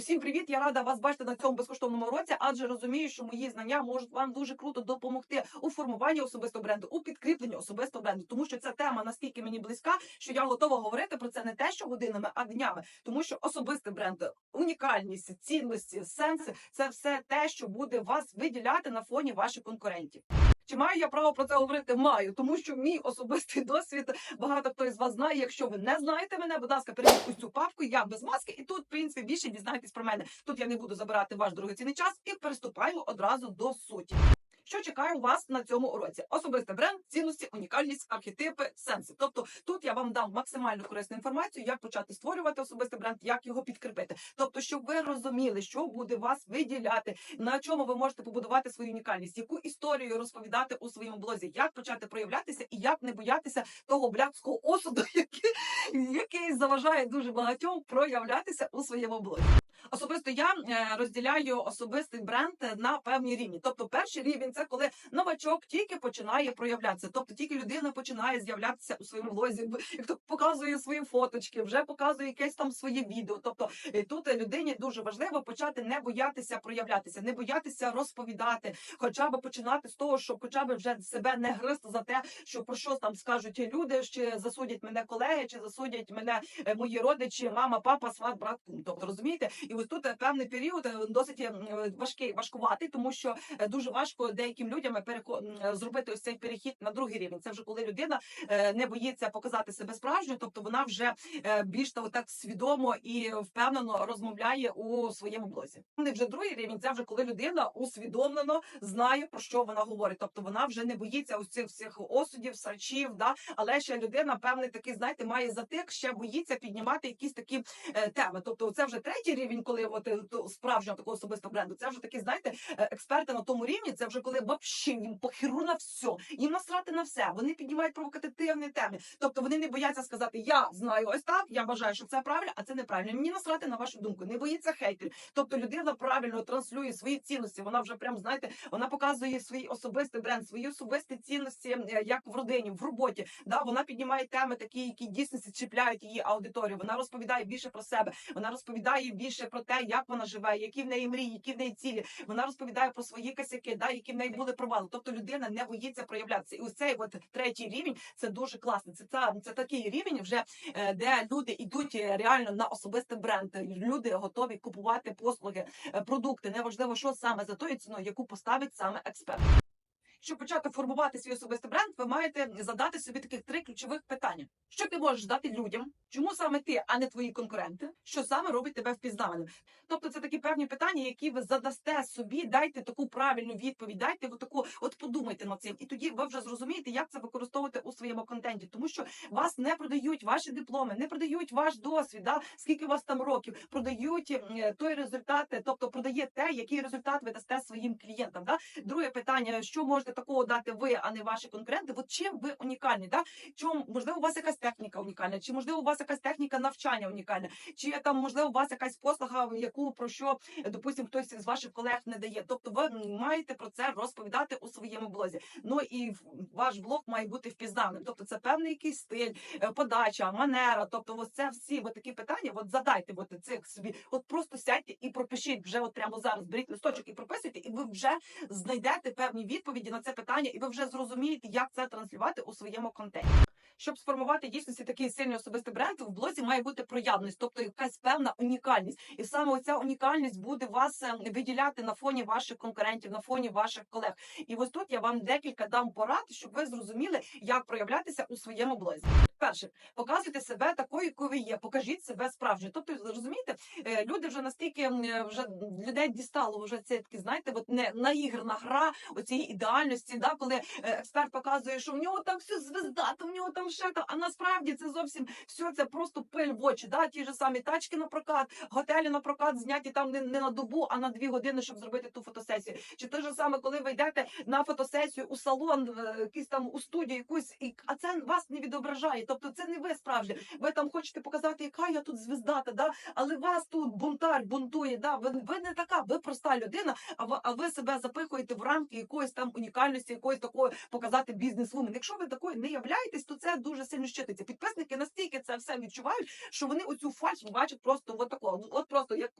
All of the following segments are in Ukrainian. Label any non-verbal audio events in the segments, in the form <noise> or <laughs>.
Усім привіт! Я рада вас бачити на цьому безкоштовному уроці, адже розумію, що мої знання можуть вам дуже круто допомогти у формуванні особистого бренду, у підкріпленні особистого бренду, тому що ця тема настільки мені близька, що я готова говорити про це не те, що годинами, а днями, тому що особистий бренд, унікальність, цінності, сенси це все те, що буде вас виділяти на фоні ваших конкурентів. Чи маю я право про це говорити? Маю, тому що мій особистий досвід багато хто із вас знає. Якщо ви не знаєте мене, будь ласка, перейдіть у цю папку. Я без маски, і тут, в принципі, більше дізнаєтесь про мене. Тут я не буду забирати ваш дорогоцінний час і переступаю одразу до суті. Що чекає вас на цьому уроці? Особистий бренд, цінності, унікальність, архетипи, сенси. Тобто тут я вам дам максимально корисну інформацію, як почати створювати особистий бренд, як його підкріпити. Тобто, щоб ви розуміли, що буде вас виділяти, на чому ви можете побудувати свою унікальність, яку історію розповідати у своєму блозі, як почати проявлятися і як не боятися того блядського осуду, <laughs> який, який заважає дуже багатьом проявлятися у своєму блозі. Особисто я е, розділяю особистий бренд на певні рівні. Тобто, перший рівень це коли новачок тільки починає проявлятися. Тобто тільки людина починає з'являтися у своєму влозі, б- як то показує свої фоточки, вже показує якесь там своє відео. Тобто е, тут е, людині дуже важливо почати не боятися проявлятися, не боятися розповідати, хоча б починати з того, щоб хоча б вже себе не гризти за те, що про що там скажуть люди, чи засудять мене колеги, чи засудять мене е, мої родичі, мама, папа, сват, брат. Тобто розумієте, і ось тут е, певний період е, досить е, важкий, важкуватий, тому що дуже важко деяким людям е, зробити ось цей перехід на другий рівень. Це вже коли людина не боїться показати себе справжньою, тобто вона вже більш та так свідомо і впевнено розмовляє у своєму блозі. І вже другий рівень це вже коли людина усвідомлено знає про що вона говорить. Тобто вона вже не боїться ось цих всіх осудів, срачів, да але ще людина певний такий, знаєте, має затик, ще боїться піднімати якісь такі теми. Тобто, це вже третій рівень, коли от е, справжнього такого особистого бренду. Це вже такі, знаєте, е, експерти на тому рівні. Це вже коли вообще їм похеру на все, їм насрати на все. Вони піднімають провокативні теми. Тобто вони не бояться сказати, я знаю ось так, я вважаю, що це правильно, а це неправильно. Мені насрати на вашу думку. Не боїться хейтерів. Тобто людина правильно транслює свої цінності. Вона вже прям знаєте, вона показує свій особистий бренд, свої особисті цінності, е, як в родині, в роботі. Да, вона піднімає теми, такі, які дійсно чіпляють її аудиторію. Вона розповідає більше про себе. Вона розповідає більше про те, як вона живе, які в неї мрії, які в неї цілі. Вона розповідає про свої косяки, да, які в неї були провали. Тобто людина не боїться проявлятися. І ось цей от третій рівень це дуже класно. Це та це такий рівень, вже е, де люди йдуть е, реально на особистий бренд. Люди готові купувати послуги, е, продукти. Неважливо, що саме за тою ціною, яку поставить саме експерт. Щоб почати формувати свій особистий бренд, ви маєте задати собі таких три ключових питання: що ти можеш дати людям, чому саме ти, а не твої конкуренти, що саме робить тебе впізнаваним. Тобто, це такі певні питання, які ви задасте собі, дайте таку правильну відповідь, дайте таку, от подумайте над цим, і тоді ви вже зрозумієте, як це використовувати у своєму контенті, тому що вас не продають ваші дипломи, не продають ваш досвід, да, скільки у вас там років, продають той результат, тобто продає те, який результат ви дасте своїм клієнтам. Да? Друге питання: що можете такого дати ви, а не ваші конкуренти? От чим ви унікальні? Да? Чому можливо у вас якась техніка унікальна, чи можливо у вас якась техніка навчання унікальна, чи там можливо у вас якась послуга, яку про що допустим хтось з ваших колег не дає. Тобто, ви маєте про це розповідати у своєму блозі. Ну і ваш блог має бути впізнаним. Тобто, це певний якийсь стиль, е, подача, манера. Тобто, ось це всі от такі питання. От задайте от цих собі. От просто сядьте і пропишіть вже от прямо зараз. Беріть листочок і прописуйте, і ви вже знайдете певні відповіді на це питання, і ви вже зрозумієте, як це транслювати у своєму контенті. Щоб сформувати дійсності такий сильний особистий бренд, в блозі має бути проявленість, тобто якась певна унікальність. І саме оця унікальність буде вас е, виділяти на фоні ваших конкурентів, на фоні ваших колег. І ось тут я вам декілька дам порад, щоб ви зрозуміли, як проявлятися у своєму блозі. Перше, показуйте себе такою, якою ви є. Покажіть себе справжньою. Тобто, розумієте, е, люди вже настільки е, вже людей дістало вже це такі, знаєте, от не наіграна гра оцієї ідеальності, да, коли е, експерт показує, що в нього там все звезда, то в нього там ще там, а насправді це зовсім все це просто пиль в очі. Да? Ті ж самі тачки на прокат, готелі на прокат зняті там не, не на добу, а на дві години, щоб зробити ту фотосесію. Чи те ж саме, коли ви йдете на фотосесію у салон, якийсь там у студію, якусь і а це вас не відображає. Тобто, це не ви справжні. Ви там хочете показати, яка я тут звездата, да? але вас тут бунтар бунтує. Да? Ви, ви не така, ви проста людина, а ви, а ви себе запихуєте в рамки якоїсь там унікальності, якоїсь такої показати бізнес-вумен. Якщо ви такою не являєтесь, то це дуже сильно щититься. Підписники настільки це все відчувають, що вони оцю фальш бачать просто от такого, от просто як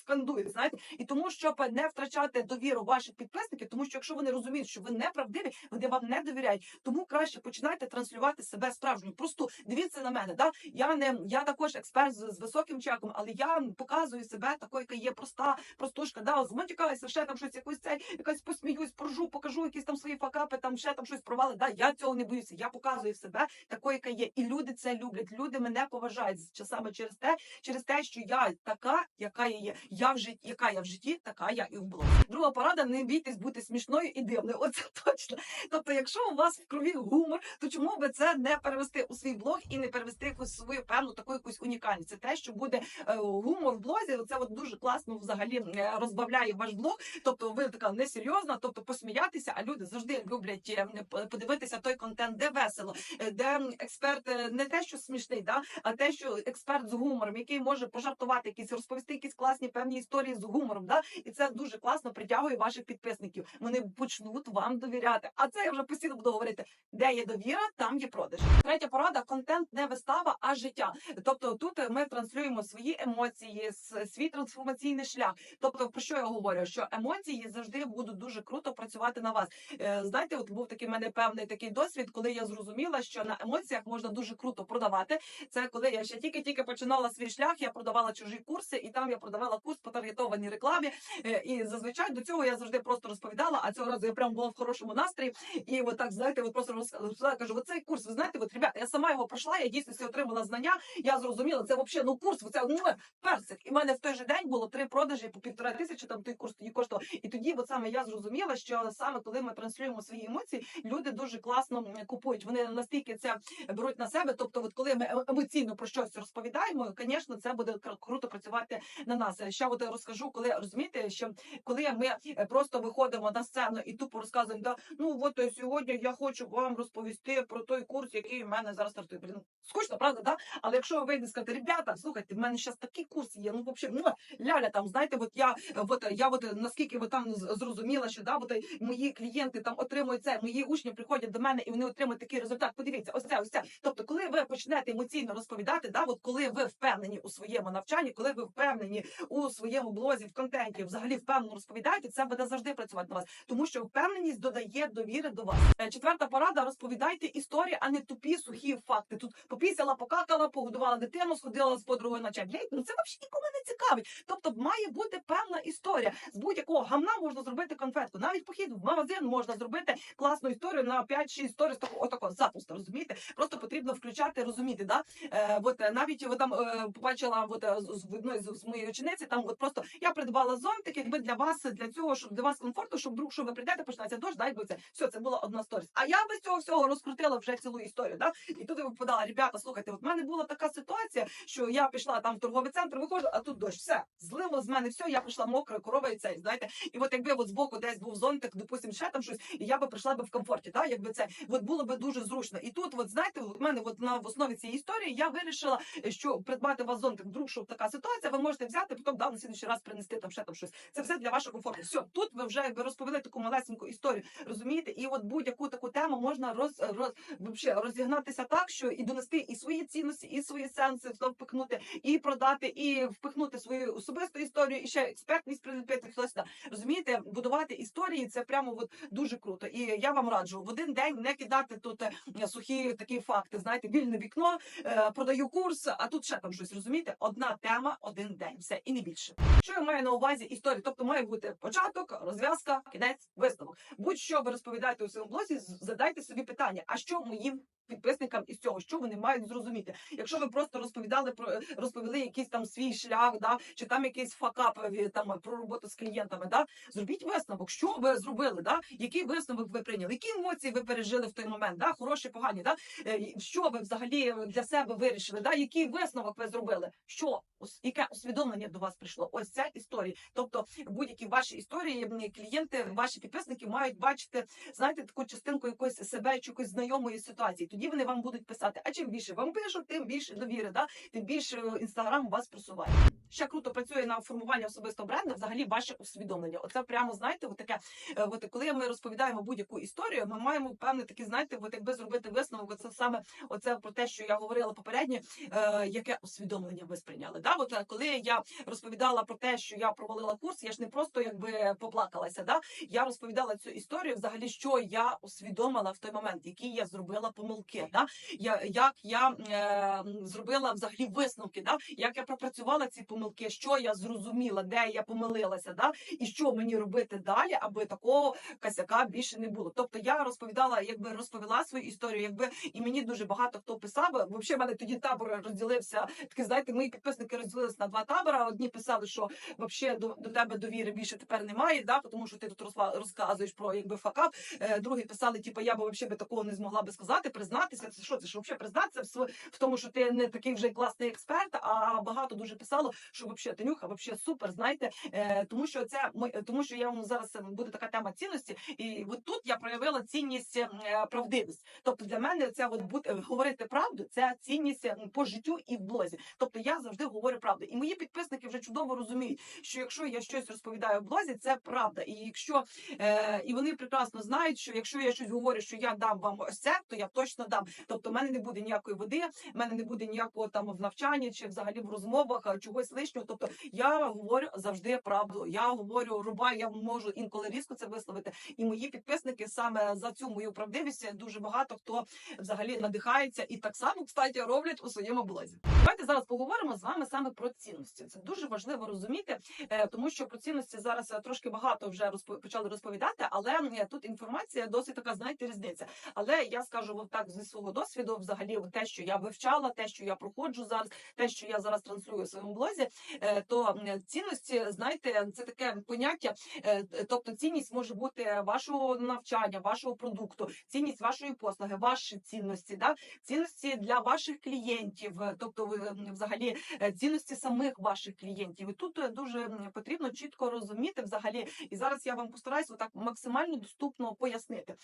скандують, знаєте. І тому, щоб не втрачати довіру ваших підписників, тому що якщо вони розуміють, що ви неправдиві, вони вам не довіряють. Тому краще починайте транслювати себе справжньою. Просто дивіться на мене. Да? Я не я також експерт з, з високим чеком, але я показую себе такою, яка є проста, простушка. Да, змотікаюся, ще там щось якось цей, якась посміюсь, поржу, покажу якісь там свої факапи, там ще там щось провали. Да, я цього не боюся. Я показую себе такою, яка є. І люди це люблять. Люди мене поважають часами через те, через те, що я така, яка я є. Я в житті, яка я в житті, така я і в блозі. Друга порада: не бійтесь бути смішною і дивною. Оце точно. Тобто, якщо у вас в крові гумор, то чому би це не перевести у свій блог і не перевести якусь свою певну таку якусь унікальність? Це те, що буде е, гумор в блозі. Це от дуже класно взагалі е, розбавляє ваш блог. Тобто, ви така несерйозна, тобто посміятися, а люди завжди люблять е, подивитися той контент, де весело, де експерт не те, що смішний, да, а те, що експерт з гумором, який може пожартувати якісь, розповісти якісь класні певні історії з гумором. Да? І це дуже класно притягує ваших підписників. Вони почнуть вам довіряти. А це я вже постійно буду говорити. Де є довіра, там є продаж. Третя порада: контент не вистава, а життя. Тобто тут ми транслюємо свої емоції, свій трансформаційний шлях. Тобто, про що я говорю? Що емоції завжди будуть дуже круто працювати на вас. Е, Знаєте, от був такий в мене певний такий досвід, коли я зрозуміла, що на емоціях можна дуже круто продавати. Це коли я ще тільки-тільки починала свій шлях, я продавала чужі курси, і там я продавала курс по таргетованій рекламі. Е, І зазвичай до цього я завжди просто розповідала. А цього разу я прям була в хорошому настрої. І от так знаєте, от просто роз- розповідала, кажу, оцей курс, ви знаєте, от ребята, я сама його пройшла, я дійсно отримала знання. Я зрозуміла, це взагалі ну курс, це ну, персик. І в мене в той же день було три продажі по півтора тисячі. Там той курс тоді коштував. І тоді, от саме я зрозуміла, що саме коли ми транслюємо свої емоції, люди дуже класно купують. Вони настільки це беруть на себе. Тобто, от коли ми е- емоційно про щось розповідаємо, звісно, це буде кр- круто працювати на нас. Ще от розкажу, коли розумієте, що коли ми е, просто виходимо на сцену і тупо розказуємо, да ну от е, сьогодні я хочу вам розповісти про той курс, який в мене зараз стартує. Блін, скучно, правда, да? Але якщо ви і скажете, ребята, слухайте, в мене зараз такий курс є. Ну, взагалі, ну, ляля там, знаєте, от я от я от наскільки ви там зрозуміла, що да, от мої клієнти там отримують це, мої учні приходять до мене і вони отримують такий результат. Подивіться, ось це, ось це. Тобто, коли ви почнете емоційно розповідати, да, от коли ви впевнені у своєму навчанні, коли ви впевнені у своєму блозі, в контенті, взагалі впевнено розповідаєте, це буде завжди працювати на вас, тому що впевненість додає довіри до вас. Е, Четверта порада: розповідайте історії, а не тупі сухі факти. Тут попісяла, покакала, погодувала дитину, сходила з подругою на чай. Ну це взагалі нікому не цікавить. Тобто має бути певна історія. З будь-якого гамна можна зробити конфетку. Навіть похід в магазин можна зробити класну історію на 5-6 сторіс такого отако запуску. Розумієте? Просто потрібно включати, розуміти. Да? Е, от е, навіть ви там е, побачила от, е, з, з одної з, з моєї учениці. Там от просто я придбала зонтик, якби для вас для цього, щоб для вас комфорту, щоб вдруг, що ви прийдете, почнеться дощ, дай би це. Все, це була одна сторіс. А я без цього всього розкрутила вже цілу історію. Да? І тут я подала, ребята, слухайте, от в мене була така ситуація, що я пішла там в торговий центр, виходжу, а тут дощ. Все, злило з мене все, я прийшла мокра, корова і цей, знаєте. І от якби от збоку десь був зонтик, допустим, ще там щось, і я би прийшла би в комфорті, да? якби це от було би дуже зручно. І тут, от знаєте, от мене от на в основі цієї історії я вирішила, що придбати вас зонтик, вдруг, що така ситуація, ви можете взяти, потім да, на слідчий раз принести там ще там щось. Це все для вашого комфорту. Все, тут ви вже якби розповіли таку малесеньку історію, розумієте? І от будь-яку таку тему можна роз, роз вообще розігнатися так, що і донести і свої цінності, і свої сенси впихнути, і продати, і впихнути свою особисту історію, і ще експертність приліпити хтось. Розумієте, будувати історії це прямо от дуже круто. І я вам раджу в один день не кидати тут е, сухі такі факти. Знаєте, вільне вікно, е, продаю курс, а тут ще там щось. Розумієте? Одна тема, один день, все і не більше. Що я маю на увазі історії? Тобто має бути початок, розв'язка, кінець, висновок. Будь-що ви розповідаєте у своєму блозі, задайте собі питання: а що моїм підписникам із цього, що вони мають зрозуміти? Якщо ви просто розповідали про розповіли якийсь там свій шлях, да чи там якийсь факап е, там про роботу з клієнтами, да зробіть висновок, що ви зробили, да який висновок ви прийняли, які емоції ви пережили в той момент, да хороші, погані, да Е, що ви взагалі для себе вирішили, да який висновок ви зробили, що яке усвідомлення до вас прийшло? Ось ця історія. Тобто, будь-які ваші історії клієнти, ваші підписники мають бачити, знаєте, таку частинку якоїсь себе чи якоїсь знайомої ситуації. тоді вони вам будуть писати. А чим більше вам пишуть, тим більше довіри, да? тим більше інстаграм вас просуває. Ще круто працює на формування особистого бренду, взагалі ваше усвідомлення. Оце прямо знаєте, от таке, е, от коли ми розповідаємо будь-яку історію, ми маємо певне такі, знаєте, от якби зробити висновок. Це саме оце про те, що я говорила попередньо, е, яке усвідомлення ви сприйняли. Да? От е, коли я розповідала про те, що я провалила курс, я ж не просто якби поплакалася. Да? Я розповідала цю історію, взагалі, що я усвідомила в той момент, які я зробила помилки. Да? Я, як я е, зробила взагалі висновки, да? як я пропрацювала ці помилки, що я зрозуміла, де я помилилася, да? і що мені робити далі, аби такого косяка більше не було. Тобто я розповідала, якби розповіла свою історію, якби і мені дуже багато хто писав. Взагалі, в мене тоді табор розділився. Такі знаєте, мої підписники розділилися на два табора. Одні писали, що взагалі до, до тебе довіри більше тепер немає, да, тому що ти тут розказуєш про якби факап. Е, другі писали, типу, я би взагалі такого не змогла би сказати, признатися. Це що це що взагалі признатися в, св- в тому, що ти не такий вже класний експерт. А багато дуже писало, що взагалі Танюха, взагалі супер. Знаєте, е, тому що це тому, що я вам зараз ем, буде така тема цінності, і от тут я проявила цінність е, правдивість. Тобто для мене це от бути говорити правду, це цінність по життю і в блозі. Тобто я завжди говорю правду. І мої підписники вже чудово розуміють, що якщо я щось розповідаю в блозі, це правда. І якщо е, і вони прекрасно знають, що якщо я щось говорю, що я дам вам ось це, то я точно дам. Тобто, в мене не буде ніякої води, в мене не буде ніякого там в навчанні чи взагалі в розмовах чогось лишнього. Тобто я говорю завжди правду. Я говорю рубай, я можу інколи різко це висловити. І мої підписники саме за цю мою правдивість дуже багато хто взагалі надихається і так само, кстати, роблять у своєму блозі. Давайте зараз поговоримо з вами саме про цінності. Це дуже важливо розуміти, е, тому що про цінності зараз е, трошки багато вже розпо- почали розповідати, але е, тут інформація досить така, знаєте, різниця. Але я скажу вам так зі свого досвіду, взагалі, те, що я вивчала, те, що я проходжу зараз, те, що я зараз транслюю у своєму блозі, е, то цінності, знаєте, це таке поняття. е, Тобто, цінність може бути вашого навчання, вашого продукту, цінність вашої послуги, ваші цінності, да цінності для ваших клієнтів, е, тобто взагалі цінності самих ваших клієнтів. І тут дуже потрібно чітко розуміти взагалі. І зараз я вам постараюся так максимально доступно пояснити.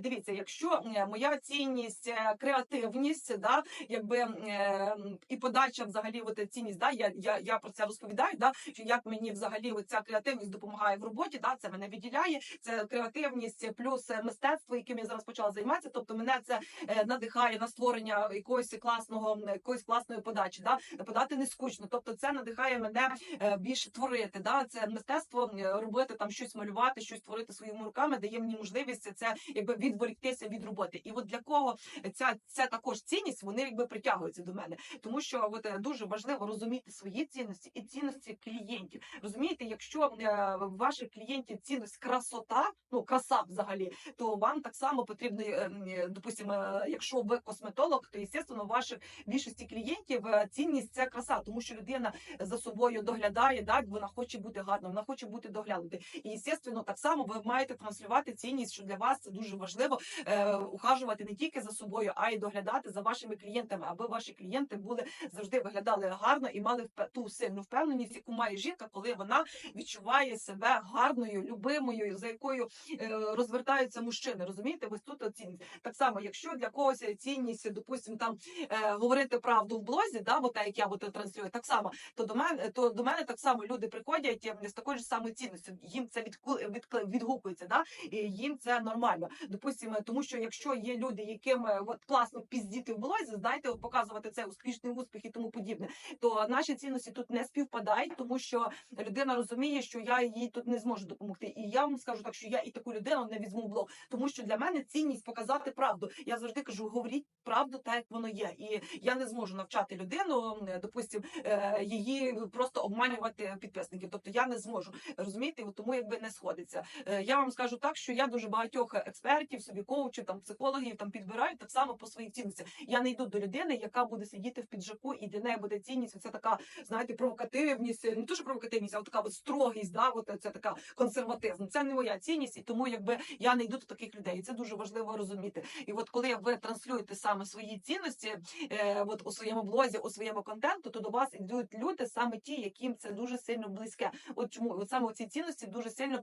Дивіться, якщо моя цінність, креативність, да, якби е, і подача взагалі, от цінність, да, я, я, я про це розповідаю, да, що як мені взагалі ця креативність допомагає в роботі, да, це мене виділяє. Це креативність плюс е, мистецтво, яким я зараз почала займатися. Тобто мене це е, надихає на створення якогось класного, якоїсь класної подачі. Да? Подати не скучно. Тобто, це надихає мене е, більше творити. Да? Це мистецтво е, робити там щось малювати, щось творити своїми руками, дає мені можливість це якби відволіктися від роботи. І от для кого ця це також цінність, вони якби притягуються до мене, тому що от е, дуже важливо розуміти свої цінності і цінності клієнтів. Розумієте, якщо е, в ваших клієнтів цінність красота, ну краса взагалі, то вам так само потрібно, е, допустимо, якщо ви косметолог, то естественно, у ваших більшості клієнтів цінність це краса, тому що людина за собою доглядає, да, вона хоче бути гарною, вона хоче бути доглянути. І естественно, так само ви маєте транслювати цінність, що для вас це дуже важливо е, ухажувати не тільки за собою, а й доглядати за вашими клієнтами, аби ваші клієнти були завжди виглядали гарно і мали ту сильну впевненість, яку має жінка, коли вона відчуває себе гарною, любимою, за якою е, розвертаються мужчини. Розумієте, ось тут цінність. Так само, якщо для когось цінність, допустимо, там е, говорити правду в блозі, да, бо так як я от транслюю, так само, то до мене то до мене так само люди приходять е, з такою ж самою цінністю. Їм це відку, відкли- відгукується, да, і їм це нормально. Допустимо, тому що якщо є люди, яким от класно піздіти в блозі, знаєте, показувати це успішний успіх і тому подібне, то наші цінності тут не співпадають, тому що людина розуміє, що я їй тут не зможу допомогти. І я вам скажу так, що я і таку людину не візьму в блог, тому що для мене цінність показати правду. Я завжди кажу, говоріть правду так, як воно є. І я не зможу навчати людину, м, допустим, е, її просто обманювати підписників. Тобто я не зможу розумієте, тому якби не сходиться. Е, Я вам скажу так, що я дуже багатьох експертів, собі коучів, там психологів там підбираю так само по своїх цінностях. Я не йду до людини, яка буде сидіти в піджаку, і для неї буде цінність. Це така, знаєте, провокативність, не що провокативність, а така от строгість, да, от це така консерватизм. Це не моя цінність, і тому якби я не йду до таких людей. І це дуже важливо розуміти. І от коли ви транслюєте саме свої цінності, е, от у своєму блозі, у своєму контенту, то до вас йдуть люди, саме ті, яким це дуже сильно близьке. От чому от саме ці цінності дуже сильно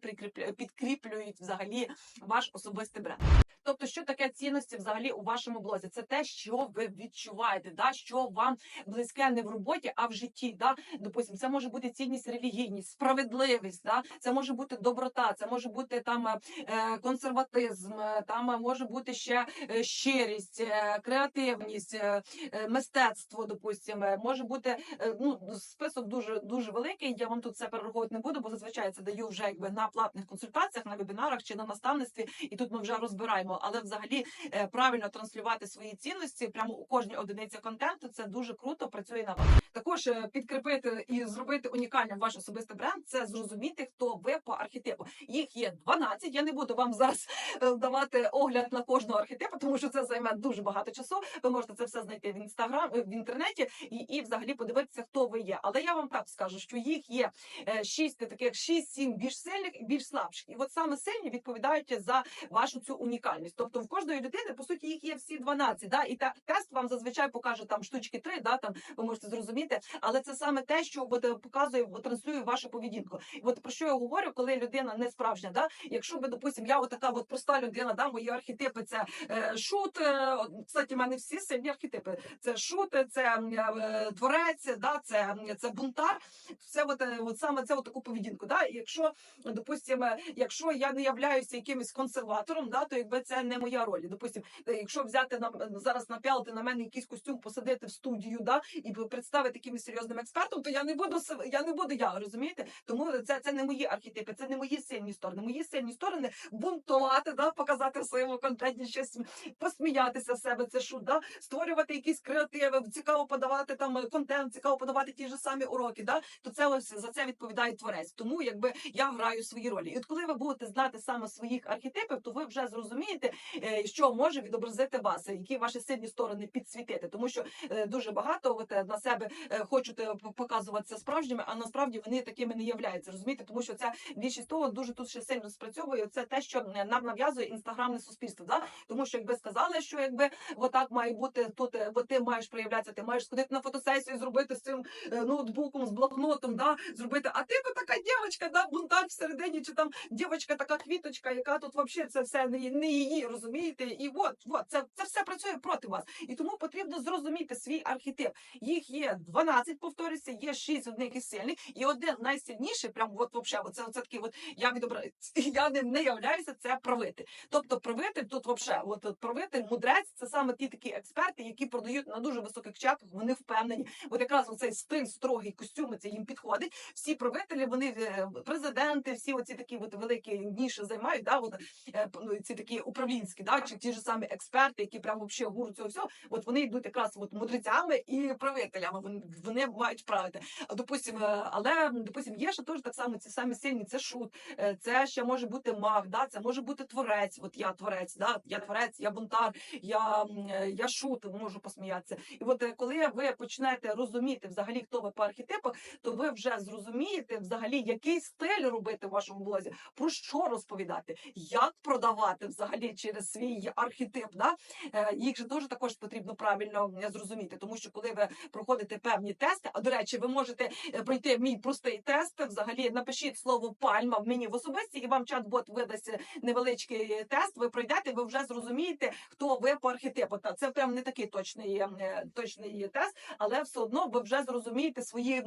підкріплюють взагалі ваш особистий бренд. Тобто, що таке цінності взагалі у вашому блозі. Це те, що ви відчуваєте, да, що вам близьке не в роботі, а в житті. Да? Допустим, це може бути цінність релігійність, справедливість, да? це може бути доброта, це може бути там е, консерватизм, е, там е, може бути ще е, щирість, е, креативність, е, е, мистецтво. Допустим, е, може бути е, ну список дуже дуже великий. Я вам тут це перераховувати не буду, бо зазвичай це даю вже якби на платних консультаціях, на вебінарах чи на наставництві, і тут ми вже розбираємо. Але взагалі е, правильно транслювати свої цінності прямо у кожній одиниці контенту. Це дуже круто працює на вас. Також е, підкріпити і зробити унікальним ваш особистий бренд. Це зрозуміти, хто ви по архетипу. Їх є 12. Я не буду вам зараз е, давати огляд на кожного архетипу, тому що це займе дуже багато часу. Ви можете це все знайти в інстаграм е, в інтернеті і, і взагалі подивитися, хто ви є. Але я вам так скажу, що їх є е, шість таких, шість-сім більш сильних і більш слабших. І от саме сильні відповідають за вашу цю унікальність. Тобто в кожної людини по суті їх є всі 12, Да? І та тест вам зазвичай покаже там штучки 3, да? там ви можете зрозуміти. Але це саме те, що от, е, показує, транслює вашу поведінку. І от про що я говорю, коли людина не справжня, да? якщо би, допустим, я така от проста людина, да, мої архетипи це е, шут. Е, кстати, в мене всі сильні архетипи. Це шут, це е, творець, да, це, це бунтар. Це от, е, от саме це от таку поведінку. Да? Якщо, допустим, е, якщо я не являюся якимось консерватором, да, то якби це не моя роль. Допустим, е, якщо взяти на зараз напялити на мене якийсь костюм, посадити в студію, да, і представити якимось серйозним експертом, то я не буду я не буду я, розумієте? Тому це, це не мої архетипи, це не мої сильні сторони. Мої сильні сторони бунтувати, да, показати в своєму контенті щось, посміятися з себе. Це шут, да, створювати якісь креативи, цікаво подавати там е, контент, цікаво подавати ті ж самі уроки. Да, то це ось за це відповідає творець. Тому якби я граю свої ролі. І от коли ви будете знати саме своїх архетипів, то ви вже зрозумієте, е, що може відобразити вас, е, які ваші сильні сторони підсвітити, тому що е, дуже багато от, е, на себе е, хочуть е, показуватися справжніми, а насправді вони такими не являються. Розумієте, тому що це більшість того дуже тут ще сильно спрацьовує. Це те, що нам нав'язує інстаграмне суспільство. Да? Тому що якби сказали, що якби отак має бути тут, бо ти маєш проявлятися, ти маєш сходити на фотосесію, зробити з цим ноутбуком, з блокнотом, да? зробити. А ти то така дівчинка, да, бунтар всередині, чи там дівчинка така квіточка, яка тут взагалі це все не її, розумієте? І от, от це, це все працює проти вас. І тому потрібно зрозуміти свій архетип. Їх є 12, повторюся, є 6 одних із сильних, і один найсильніший, прям от вообще, оце, оце такий, от я відобра... <laughs> я ним не являюся, це правитель. Тобто правитель тут вообще, от, от правитель, мудрець, це саме ті такі експерти, які продають на дуже високих чеках, вони впевнені. От якраз оцей стиль строгий костюми, це їм підходить. Всі правителі, вони е, президенти, всі оці такі от великі ніші займають, да, от, е, ну, ці такі управлінські, да, чи ті ж самі експерти, які прям вообще гуру цього всього, от вони йдуть якраз от мудрецями і правителями. Вони, вони мають правити. Допустим, е, але допустим, є ще теж так само ці самі сильні. Це шут, е, це ще може бути маг, да, це може бути творець. От я творець, да, я творець, я бунтар, я, е, я шут, можу посміятися. І от коли ви почнете розуміти взагалі, хто ви по архетипах, то ви вже зрозумієте взагалі, який стиль робити в вашому блозі, про що розповідати, як продавати взагалі через свій архетип. Да? Е, Їх же теж також потрібно правильно зрозуміти, тому що коли ви проходите певні тести, а до речі, ви можете е, пройти мій простий тест. Взагалі напишіть слово пальма в мені в особисті, і вам чат-бот видасть е, невеличкий тест. Ви пройдете, ви вже зрозумієте, хто ви по архетипу. Та це прям не такий точний, точний тест, але все одно ви вже зрозумієте свої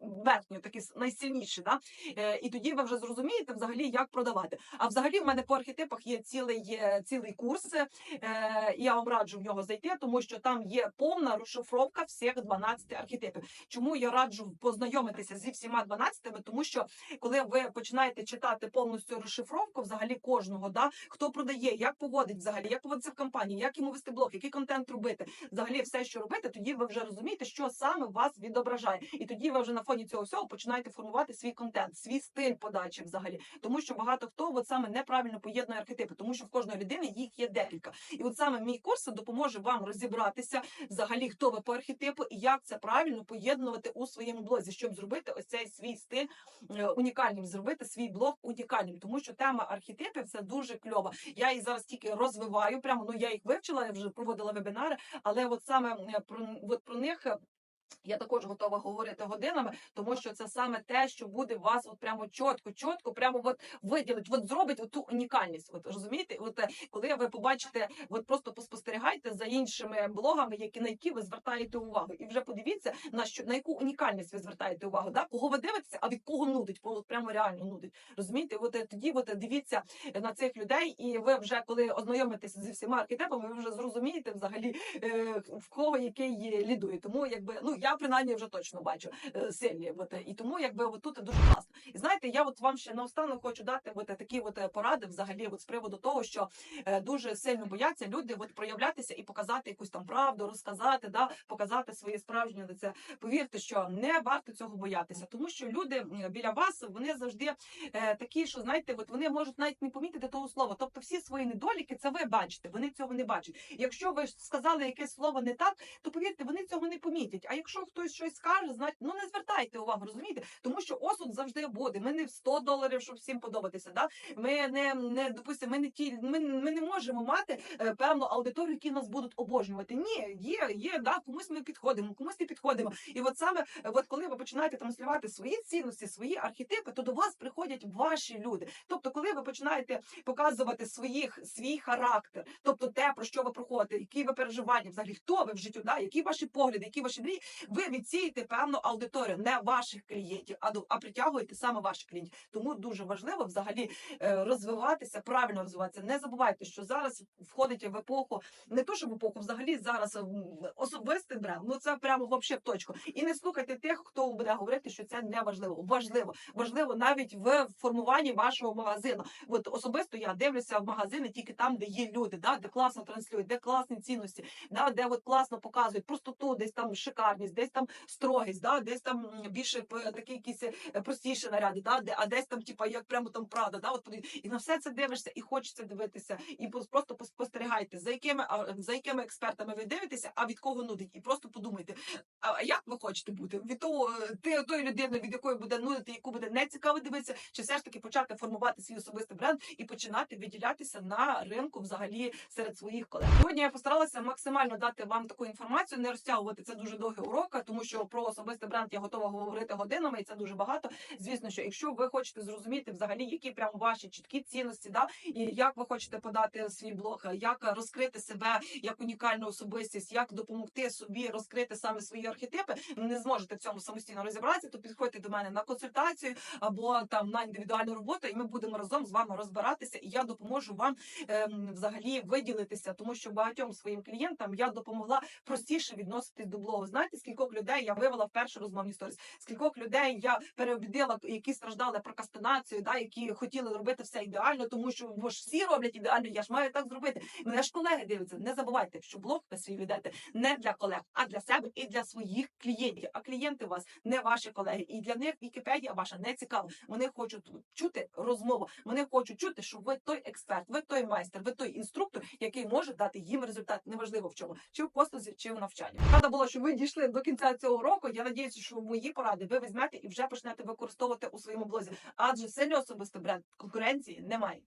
верхні, такі найсильніші. Да? І тоді ви вже зрозумієте взагалі, як продавати. А взагалі в мене по архетипах є цілий, цілий курс. і Я вам раджу в нього зайти, тому що там є повна розшифровка всіх 12 архетипів. Чому я раджу познайомитися зі всіма 12, тому що коли ви починаєте читати повністю розшифровку, взагалі кожного, да хто продає, як поводить взагалі, як поводиться в компанії, як йому вести блог, який контент робити, взагалі все, що робити, тоді ви вже розумієте, що саме вас відображає, і тоді ви вже на фоні цього всього починаєте формувати свій контент, свій стиль подачі взагалі, тому що багато хто от саме неправильно поєднує архетипи, тому що в кожної людини їх є декілька. І от саме мій курс допоможе вам розібратися взагалі, хто ви по архетипу і як це правильно поєднувати у своєму блозі, щоб зробити ось цей свій стиль е, унікальним, зробити свій блог унікальним, тому що тема архетипів це дуже кльова. Я її зараз тільки розвиваю. Прямо ну я їх вивчила, я вже проводила вебінари, але от саме е, про от про них. Я також готова говорити годинами, тому що це саме те, що буде вас от прямо чітко, чітко, прямо от виділить, от зробить ту унікальність. От розумієте, от е, коли ви побачите, от просто поспостерігайте за іншими блогами, які на які ви звертаєте увагу, і вже подивіться на що на яку унікальність ви звертаєте увагу. Да? Кого ви дивитеся, а від кого нудить, от прямо реально нудить. Розумієте, от е, тоді от е, дивіться на цих людей, і ви вже коли ознайомитеся зі всіма архетипами, ви вже зрозумієте взагалі в кого який лідує. Тому якби ну я принаймні вже точно бачу е, сильні. От, е, і тому якби от тут дуже класно. І знаєте, я от вам ще наостанок хочу дати от, е, такі от поради взагалі, от з приводу того, що дуже сильно бояться люди от проявлятися і показати якусь там правду, розказати, да, показати своє справжнє лице. Повірте, що не варто цього боятися, тому що люди біля вас вони завжди такі, що знаєте, от вони можуть навіть не помітити того слова. Тобто, всі свої недоліки це ви бачите, вони цього не бачать. Якщо ви сказали якесь слово не так, то повірте, вони цього не помітять. А якщо хтось щось скаже, значить ну не звертайте увагу, розумієте? Тому що осуд завжди буде. Ми не в 100 доларів, щоб всім подобатися. Да? Ми не, не допустимо, ми не ті, ми, ми не можемо мати е, певну аудиторію, які нас будуть обожнювати. Ні, є, є, да, комусь ми підходимо, комусь не підходимо. І от саме, от коли ви починаєте транслювати свої цінності, свої архетипи, то до вас приходять ваші люди. Тобто, коли ви починаєте показувати своїх свій характер, тобто те, про що ви проходите, які ви переживання, взагалі хто ви в життю, да, які ваші погляди, які ваші мрії, ви відсієте певну аудиторію, не ваших клієнтів, а а притягуєте саме ваших клієнтів. Тому дуже важливо взагалі е, розвиватися, правильно розвиватися. Не забувайте, що зараз входить в епоху, не то, що в епоху, взагалі зараз особистий бренд. Ну це прямо вообще в точку. І не слухайте тих, хто буде говорити, що це не важливо. Важливо, важливо навіть в формуванні вашого магазину. От особисто я дивлюся в магазини тільки там, де є люди, да, де класно транслюють, де класні цінності, да, де от класно показують простоту, десь там шикарність, десь там строгість, да, десь там більше такі якісь е, простіші наряди, да, а десь там, типа, як прямо там правда, да, от і на все це дивишся, і хочеться дивитися, і просто спостерігайте, за якими за якими експертами ви дивитеся, а від кого нудить, і просто подумайте, а як ви хочете бути? Від того е, ти тої людини, від якої буде нудити, яку буде не цікаво дивитися, чи все ж таки почати формувати свій особистий бренд і починати виділятися на ринку взагалі серед своїх колег. Сьогодні я постаралася максимально дати вам таку інформацію, не розтягувати це дуже довгий урок, тому що про особистий бренд я готова говорити годинами, і це дуже багато. Звісно, що якщо ви хочете зрозуміти взагалі, які прямо ваші чіткі цінності, да і як ви хочете подати свій блог, як розкрити себе як унікальну особистість, як допомогти собі розкрити саме свої архетипи, не зможете в цьому самостійно розібратися, то підходьте до мене на консультацію або там на індивідуальну роботу, і ми будемо разом з вами розбиратися. І я допоможу вам ем, взагалі виділитися, тому що багатьом своїм клієнтам я допомогла простіше відноситись до блогу. Знаєте, скількох людей я вивела в першу розмовні сторіс, скількох людей я переобідила, які страждали прокрастинацією, да, які хотіли робити все ідеально, тому що бо ж всі роблять ідеально, я ж маю так зробити. Мене ж колеги дивляться. Не забувайте, що блог ви свій ведете не для колег, а для себе і для своїх клієнтів. А клієнти у вас не ваші колеги, і для них Вікіпедія ваша не цікава. Вони хочуть чути розмову. Вони хочуть чути, що ви той експерт, ви той майстер, ви той інструктор, який може дати їм результат. Неважливо в чому, чи в послузі, чи в навчанні. Рада була, що ви дійшли до кінця цього року. Я надіюся, що мої поради ви візьмете і вже почнете використовувати у своєму блозі. Адже сильний особистий бренд конкуренції немає.